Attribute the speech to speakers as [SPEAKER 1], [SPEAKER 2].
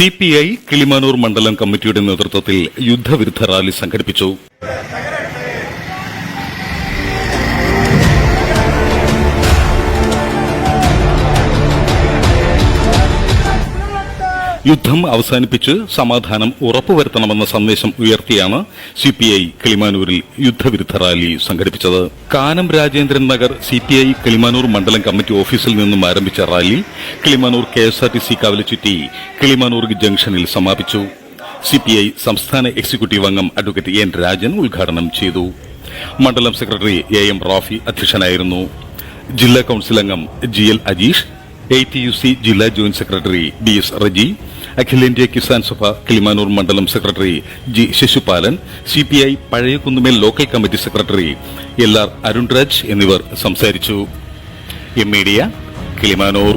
[SPEAKER 1] C P I Kilimanoor മണ്ഡലം കമ്മിറ്റിയുടെ നേതൃത്വത്തിൽ യുദ്ധവിരുദ്ധ റാലി സംഘടിപ്പിച്ചു. യുദ്ധം അവസാനിപ്പിച്ച് സമാധാനം ഉറപ്പുവരുത്തണമെന്ന സന്ദേശം ഉയർത്തിയാണ് സി പി ഐ കിളിമാനൂരിൽ യുദ്ധവിരുദ്ധ റാലി സംഘടിപ്പിച്ചത്. Kanam Rajendran Nagar C P I Kilimanoor മണ്ഡലം കമ്മിറ്റി ഓഫീസിൽ നിന്നും ആരംഭിച്ച rally Kilimanoor K S R T C കവലച്ചുറ്റി Kilimanoor ജംഗ്ഷനിൽ സമാപിച്ചു. സി പി ഐ സംസ്ഥാന എക്സിക്യൂട്ടീവ് അംഗം അഡ്വക്കേറ്റ് എൻ രാജൻ ഉദ്ഘാടനം ചെയ്തു. മണ്ഡലം സെക്രട്ടറി എ എം റാഫി അധ്യക്ഷനായിരുന്നു. ജില്ലാ കൌൺസിൽ അംഗം G L Ajeesh A T U C ജില്ലാ joint secretary B S Reji അഖിലേന്ത്യാ കിസാൻ സഭ കിളിമാനൂർ മണ്ഡലം secretary G Sisupalan C P I Pazhayakunnumel local committee secretary L R Arunraj എന്നിവർ സംസാരിച്ചു. M media Kilimanoor.